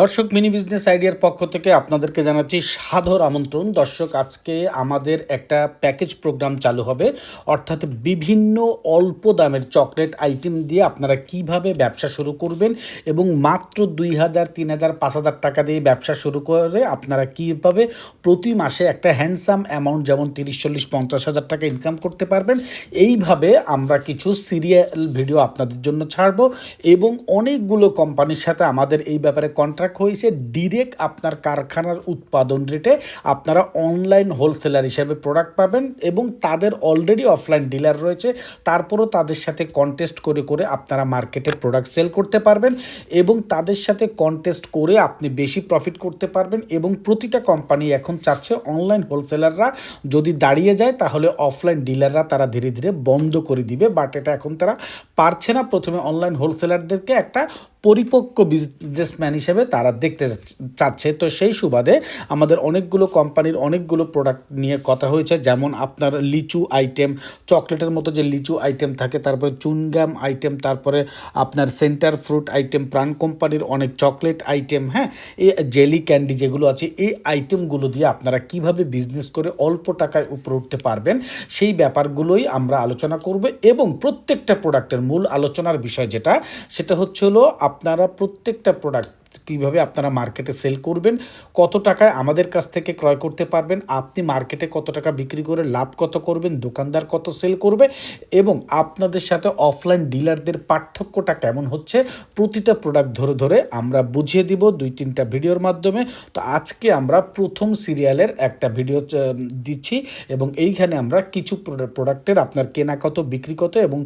দর্শক mini business আইডিয়ার পক্ষ থেকে আপনাদেরকে জানাচ্ছি সাদর আমন্ত্রণ। দর্শক, আজকে আমাদের একটা প্যাকেজ প্রোগ্রাম চালু হবে, অর্থাৎ বিভিন্ন অল্প দামের চকলেট আইটেম দিয়ে আপনারা কীভাবে ব্যবসা শুরু করবেন এবং মাত্র দুই হাজার, তিন হাজার, পাঁচ হাজার টাকা দিয়ে ব্যবসা শুরু করে আপনারা কীভাবে প্রতি মাসে একটা হ্যান্ডসাম অ্যামাউন্ট যেমন তিরিশ, চল্লিশ, পঞ্চাশ হাজার টাকা ইনকাম করতে পারবেন, এইভাবে আমরা কিছু সিরিয়াল ভিডিও আপনাদের জন্য ছাড়বো এবং অনেকগুলো কোম্পানির সাথে আমাদের এই ব্যাপারে কন্ট্রাক্ট হয়েছে ডিরেক্ট আপনার কারখানার উৎপাদন রেটে আপনারা অনলাইন হোলসেলার হিসেবে প্রোডাক্ট পাবেন এবং তাদের অলরেডি অফলাইন ডিলার রয়েছে। তারপরও তাদের সাথে কন্টেস্ট করে করে আপনারা মার্কেটে প্রোডাক্ট সেল করতে পারবেন এবং তাদের সাথে কন্টেস্ট করে আপনি বেশি প্রফিট করতে পারবেন এবং প্রতিটা কোম্পানি এখন চাচ্ছে অনলাইন হোলসেলাররা যদি দাঁড়িয়ে যায় তাহলে অফলাইন ডিলাররা তারা ধীরে ধীরে বন্ধ করে দিবে। বাট এটা এখন তারা পারছে না প্রথমে অনলাইন হোলসেলারদেরকে একটা পরিপক্ক বিজনেসম্যান হিসেবে তারা দেখতে চাচ্ছে। তো সেই সুবাদে আমাদের অনেকগুলো কোম্পানির অনেকগুলো প্রোডাক্ট নিয়ে কথা হয়েছে। যেমন আপনার লিচু আইটেম চকলেটের মতো যে লিচু আইটেম থাকে, তারপরে চুনগাম আইটেম তারপরে আপনার সেন্টার ফ্রুট আইটেম প্রাণ কোম্পানির অনেক চকলেট আইটেম হ্যাঁ? এই জেলি ক্যান্ডি যেগুলো আছে, এই আইটেমগুলো দিয়ে আপনারা কীভাবে বিজনেস করে অল্প টাকায় উপরে উঠতে পারবেন, সেই ব্যাপারগুলোই আমরা আলোচনা করব। এবং প্রত্যেকটা প্রোডাক্টের মূল আলোচনার বিষয় যেটা, সেটা হচ্ছে হলো আপনারা প্রত্যেকটা প্রোডাক্ট কীভাবে আপনারা মার্কেটে সেল করবেন, কত টাকায় আমাদের কাছ থেকে ক্রয় করতে পারবেন, আপনি মার্কেটে কত টাকা বিক্রি করে লাভ কত করবেন, দোকানদার কত সেল করবে এবং আপনাদের সাথে অফলাইন ডিলারদের পার্থক্যটা কেমন হচ্ছে, প্রতিটা প্রোডাক্ট ধরে ধরে আমরা বুঝিয়ে দিব দুই তিনটা ভিডিওর মাধ্যমে। তো আজকে আমরা প্রথম সিরিয়ালের একটা ভিডিও দিচ্ছি এবং এইখানে আমরা কিছু প্রোডাক্টের আপনার কেনা কত, বিক্রি কত এবং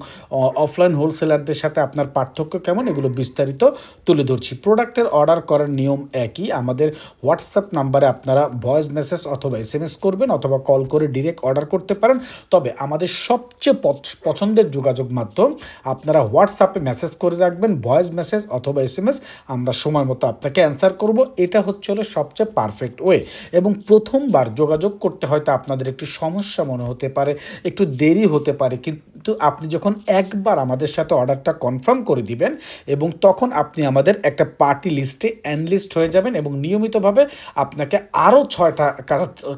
অফলাইন হোলসেলারদের সাথে আপনার পার্থক্য কেমন, এগুলো বিস্তারিত তুলে ধরছি। প্রোডাক্টের অর্ডার করার নিয়ম একই। আমাদের হোয়াটসঅ্যাপ নাম্বারে আপনারা ভয়েস মেসেজ অথবা এস এম এস করবেন অথবা কল করে ডিরেক্ট অর্ডার করতে পারেন। তবে আমাদের সবচেয়ে পছন্দের যোগাযোগ মাধ্যম আপনারা হোয়াটসঅ্যাপে মেসেজ করে রাখবেন ভয়েস মেসেজ অথবা এস এম এস আমরা সময় মতো আপনাকে অ্যান্সার করব। এটা হচ্ছে হলো সবচেয়ে পারফেক্ট ওয়ে এবং প্রথমবার যোগাযোগ করতে হয়তো আপনাদের একটু সমস্যা মনে হতে পারে, একটু দেরি হতে পারে কিন্তু আপনি যখন একবার আমাদের সাথে অর্ডারটা কনফার্ম করে দিবেন এবং তখন আপনি আমাদের একটা পার্টি লিস্টে অ্যানলিস্ট হয়ে যাবেন এবং নিয়মিতভাবে আপনাকে আরও ছয়টা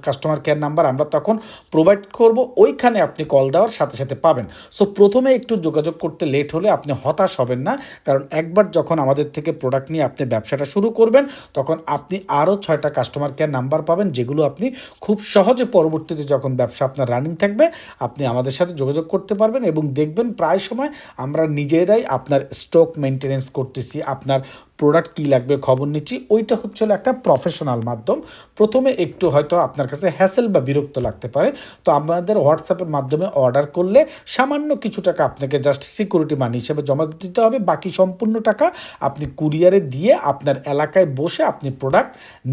কাস্টমার কেয়ার নাম্বার আমরা তখন প্রোভাইড করব, ওইখানে আপনি কল দেওয়ার সাথে সাথে পাবেন। সো প্রথমে একটু যোগাযোগ করতে লেট হলে আপনি হতাশ হবেন না, কারণ একবার যখন আমাদের থেকে প্রোডাক্ট নিয়ে আপনি ব্যবসাটা শুরু করবেন, তখন আপনি আরও ছয়টা কাস্টমার কেয়ার নাম্বার পাবেন, যেগুলো আপনি খুব সহজে পরবর্তীতে যখন ব্যবসা আপনার রানিং থাকবে, আপনি আমাদের সাথে যোগাযোগ করতে পারবেন। এবং দেখবেন প্রায় সময় আমরা নিজেরাই আপনার স্টক মেনটেনেন্স করতেছি আপনার প্রোডাক্ট কী লাগবে, খবর নিচ্ছি। ওইটা হচ্ছে একটা প্রফেশনাল মাধ্যম। প্রথমে একটু হয়তো আপনার কাছে হ্যাসেল বা বিরক্ত লাগতে পারে। তো আমাদের হোয়াটসঅ্যাপের মাধ্যমে অর্ডার করলে সামান্য কিছু টাকা আপনাকে জাস্ট সিকিউরিটি মানি হিসেবে জমা দিতে হবে। বাকি সম্পূর্ণ টাকা আপনি কুরিয়ারে দিয়ে আপনার এলাকায় বসে আপনি প্রোডাক্ট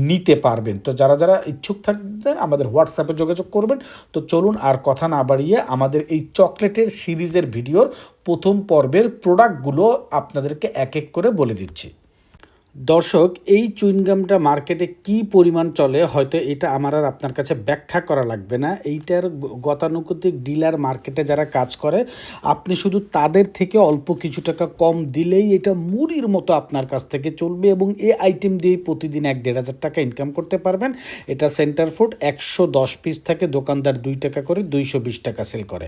নিতে পারবেন। তো যারা যারা ইচ্ছুক থাকবেন, আমাদের হোয়াটসঅ্যাপে যোগাযোগ করবেন। তো চলুন আর কথা না বাড়িয়ে আমাদের এই চকলেটের সিরিজের ভিডিওর প্রথম পর্বের প্রোডাক্টগুলো আপনাদেরকে এক এক করে বলে দিচ্ছি। দর্শক, এই চুইনগামটা মার্কেটে কি পরিমাণ চলে হয়তো এটা আমার আর আপনার কাছে ব্যাখ্যা করা লাগবে না। এইটার গতানুগতিক ডিলার মার্কেটে যারা কাজ করে, আপনি শুধু তাদের থেকে অল্প কিছু টাকা কম দিলেই এটা মুড়ির মতো আপনার কাছ থেকে চলবে এবং এই আইটেম দিয়ে প্রতিদিন এক দেড় হাজার টাকা ইনকাম করতে পারবেন। এটা সেন্টার ফুড একশো দশ পিস থাকে দোকানদার দুই টাকা করে দুইশো বিশ টাকা সেল করে।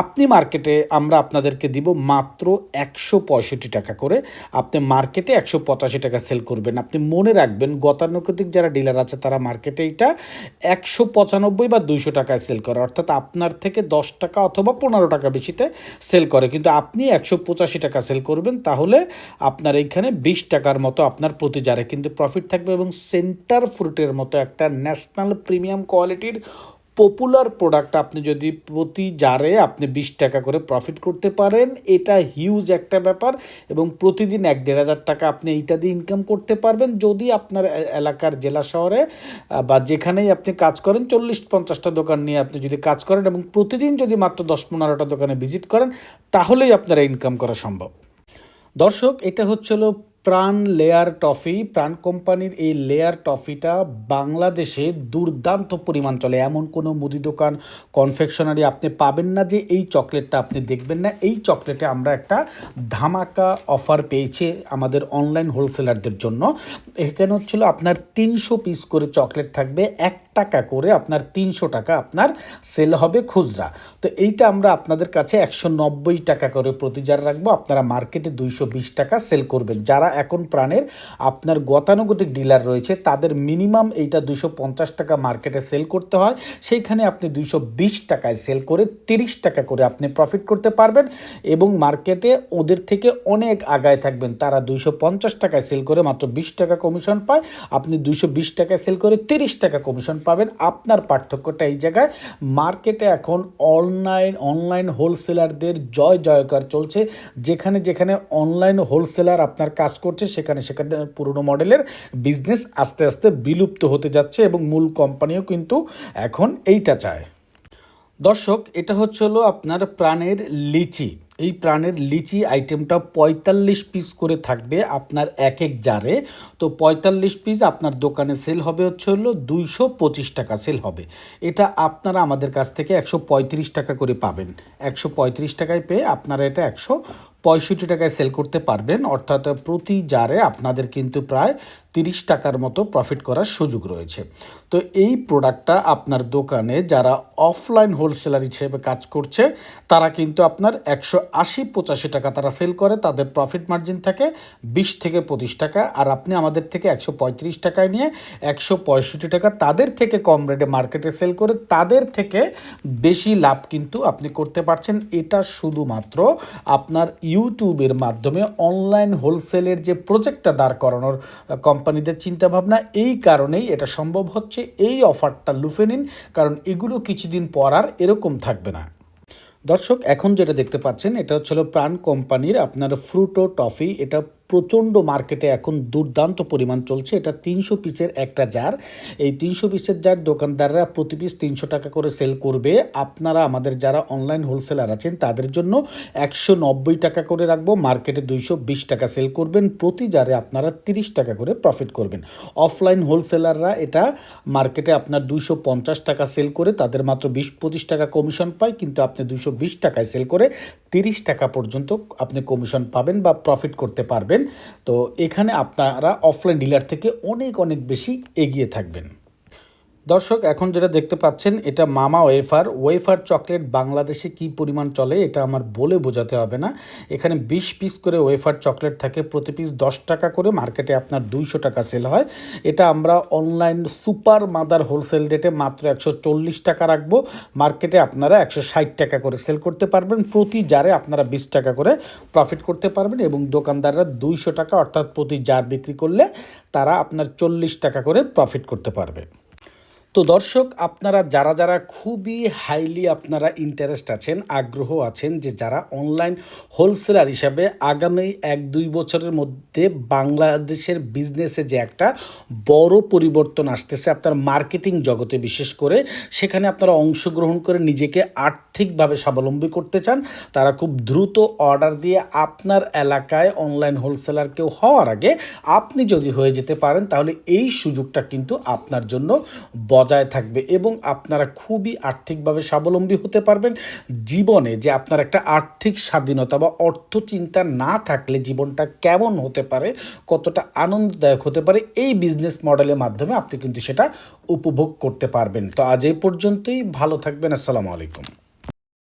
আপনি মার্কেটে আমরা আপনাদেরকে দিব মাত্র একশো পঁয়ষট্টি টাকা করে। আপনি মার্কেটে একশো পঁচাশি টাকা সেল করবেন। আপনি মনে রাখবেন, গতানুগতিক যারা ডিলার আছে তারা মার্কেটে এটা একশো পঁচানব্বই বা দুইশো টাকায় সেল করে। অর্থাৎ আপনার থেকে দশ টাকা অথবা পনেরো টাকা বেশিতে সেল করে। কিন্তু আপনি একশো পঁচাশি টাকা সেল করবেন, তাহলে আপনার এইখানে বিশ টাকার মতো আপনার প্রতি জারে কিন্তু প্রফিট থাকবে এবং সেন্টার ফ্রুটের মতো একটা ন্যাশনাল প্রিমিয়াম কোয়ালিটির পপুলার প্রোডাক্ট আপনি যদি প্রতি জারে আপনি বিশ টাকা করে প্রফিট করতে পারেন, এটা হিউজ একটা ব্যাপার এবং প্রতিদিন এক দেড় হাজার টাকা আপনি এইটা দিয়ে ইনকাম করতে পারবেন। যদি আপনার এলাকার জেলা শহরে বা যেখানেই আপনি কাজ করেন, চল্লিশ পঞ্চাশটা দোকান নিয়ে আপনি যদি কাজ করেন এবং প্রতিদিন যদি মাত্র দশ পনেরোটা দোকানে ভিজিট করেন, তাহলেই আপনারা ইনকাম করা সম্ভব। দর্শক, এটা হচ্ছে হলো প্রাণ লেয়ার টফি, প্রাণ কোম্পানির এই লেয়ার টফিটা বাংলাদেশে দুর্দান্ত পরিমাণ চলে। এমন কোনো মুদি দোকান কনফেকশনারি আপনি পাবেন না যে এই চকলেটটা আপনি দেখবেন না। এই চকলেটে আমরা একটা ধামাকা অফার পেয়েছি আমাদের অনলাইন হোলসেলারদের জন্য। এখানে হচ্ছিল আপনার তিনশো পিস করে চকলেট থাকবে, এক টাকা করে আপনার তিনশো টাকা আপনার সেল হবে খুচরা। তো এইটা আমরা আপনাদের কাছে একশো নব্বই টাকা করে প্রতি জার রাখব। আপনারা মার্কেটে দুইশো বিশ টাকা সেল করবেন। যারা এখন প্রাণের আপনার গতানুগতিক ডিলার রয়েছে, তাদের মিনিমাম এইটা দুইশো পঞ্চাশ টাকা মার্কেটে সেল করতে হয়। সেইখানে আপনি দুইশো বিশ টাকায় সেল করে তিরিশ টাকা করে আপনি প্রফিট করতে পারবেন এবং মার্কেটে ওদের থেকে অনেক আগায় থাকবেন। তারা দুইশো পঞ্চাশ টাকায় সেল করে মাত্র বিশ টাকা কমিশন পায়। আপনি দুইশো বিশ টাকায় সেল করে তিরিশ টাকা কমিশন পাবেন আপনার পার্থক্যটা এই জায়গায়। মার্কেটে এখন অনলাইন অনলাইন হোলসেলারদের জয় জয়কার চলছে। যেখানে যেখানে অনলাইন হোলসেলার আপনার কাজ করছে, সেখানে সেখানে পুরনো মডেলের বিজনেস আস্তে আস্তে বিলুপ্ত হতে যাচ্ছে এবং মূল কোম্পানিও কিন্তু এখন এইটা চায়। দর্শক, এটা হচ্ছে হলো আপনার প্রাণের লিচি। এই প্রাণের লিচি আইটেমটা পঁয়তাল্লিশ পিস করে থাকবে আপনার এক এক জারে তো পঁয়তাল্লিশ পিস আপনার দোকানে সেল হবে হচ্ছে হলো দুইশো পঁচিশ টাকা সেল হবে। এটা আপনারা আমাদের কাছ থেকে একশো পঁয়ত্রিশ টাকা করে পাবেন। একশো পঁয়ত্রিশ টাকায় পেয়ে আপনারা এটা একশো পঁয়ষট্টি টাকায় সেল করতে পারবেন। অর্থাৎ প্রতি জারে আপনাদের কিন্তু প্রায় তিরিশ টাকার মতো প্রফিট করার সুযোগ রয়েছে। তো এই প্রোডাক্টটা আপনার দোকানে যারা অফলাইন হোলসেলার হিসেবে কাজ করছে, তারা কিন্তু আপনার একশো আশি, পঁচাশি টাকা তারা সেল করে, তাদের প্রফিট মার্জিন থাকে বিশ থেকে পঁচিশ টাকা, আর আপনি আমাদের থেকে একশো পঁয়ত্রিশ টাকায় নিয়ে একশো পঁয়ষট্টি টাকা তাদের থেকে কম রেটে মার্কেটে সেল করে, তাদের থেকে বেশি লাভ কিন্তু আপনি করতে পারছেন। এটা শুধুমাত্র আপনার ইউটিউবের মাধ্যমে অনলাইন হোলসেলের যে প্রজেক্টটা দাঁড় করানোর কোম্পানিদের চিন্তাভাবনা, এই কারণেই এটা সম্ভব হচ্ছে। এই অফারটা লুফে নিন, কারণ এগুলো কিছুদিন পর আর এরকম থাকবে না। দর্শক, এখন যেটা দেখতে পাচ্ছেন, এটা হচ্ছিল প্রাণ কোম্পানির আপনার ফ্রুটো টফি এটা প্রচণ্ড মার্কেটে এখন দুর্দান্ত পরিমাণ চলছে। এটা তিনশো পিসের একটা জার এই তিনশো পিসের জার দোকানদাররা প্রতি পিস তিনশো টাকা করে সেল করবে। আপনারা আমাদের যারা অনলাইন হোলসেলার আছেন, তাদের জন্য একশো নব্বই টাকা করে রাখব। মার্কেটে দুইশো বিশ টাকা সেল করবেন। প্রতি জারে আপনারা তিরিশ টাকা করে প্রফিট করবেন। অফলাইন হোলসেলাররা এটা মার্কেটে আপনার দুইশো পঞ্চাশ টাকা সেল করে, তাদের মাত্র বিশ, পঁচিশ টাকা কমিশন পায়। কিন্তু আপনি দুইশো বিশ টাকায় সেল করে তিরিশ টাকা পর্যন্ত আপনি কমিশন পাবেন বা প্রফিট করতে পারবেন। তো এখানে আপনারা অফলাইন ডিলার থেকে অনেক অনেক বেশি এগিয়ে থাকবেন। দর্শক, এখন যেটা দেখতে পাচ্ছেন, এটা মামা ওয়েফার। ওয়েফার চকলেট বাংলাদেশে কি পরিমাণ চলে, এটা আমার বলে বোঝাতে হবে না। এখানে বিশ পিস করে ওয়েফার চকলেট থাকে, প্রতি পিস দশ টাকা করে। মার্কেটে আপনার দুইশো টাকা সেল হয়। এটা আমরা অনলাইন সুপার মাদার হোলসেল রেটে মাত্র একশো চল্লিশ টাকা রাখব। মার্কেটে আপনারা একশো ষাট টাকা করে সেল করতে পারবেন। প্রতি জারে আপনারা বিশ টাকা করে প্রফিট করতে পারবেন এবং দোকানদাররা দুইশো টাকা অর্থাৎ প্রতি জার বিক্রি করলে তারা আপনার চল্লিশ টাকা করে প্রফিট করতে পারবে। তো দর্শক, আপনারা যারা যারা খুবই হাইলি আপনারা ইন্টারেস্ট আছেন, আগ্রহ আছেন যে যারা অনলাইন হোলসেলার হিসাবে আগামী এক দুই বছরের মধ্যে বাংলাদেশের বিজনেসে যে একটা বড় পরিবর্তন আসতেছে আপনার মার্কেটিং জগতে বিশেষ করে, সেখানে আপনারা অংশগ্রহণ করে নিজেকে আর্থিকভাবে স্বাবলম্বী করতে চান, তারা খুব দ্রুত অর্ডার দিয়ে আপনার এলাকায় অনলাইন হোলসেলার কেউ হওয়ার আগে আপনি যদি হয়ে যেতে পারেন, তাহলে এই সুযোগটা কিন্তু আপনার জন্য বজায় থাকবে এবং আপনারা খুবই আর্থিকভাবে স্বাবলম্বী হতে পারবেন। জীবনে যে আপনার একটা আর্থিক স্বাধীনতা বা অর্থ চিন্তা না থাকলে জীবনটা কেমন হতে পারে, কতটা আনন্দদায়ক হতে পারে, এই বিজনেস মডেলের মাধ্যমে আপনি কিন্তু সেটা উপভোগ করতে পারবেন। তো আজ এই পর্যন্তই। ভালো থাকবেন। আসসালামু আলাইকুম।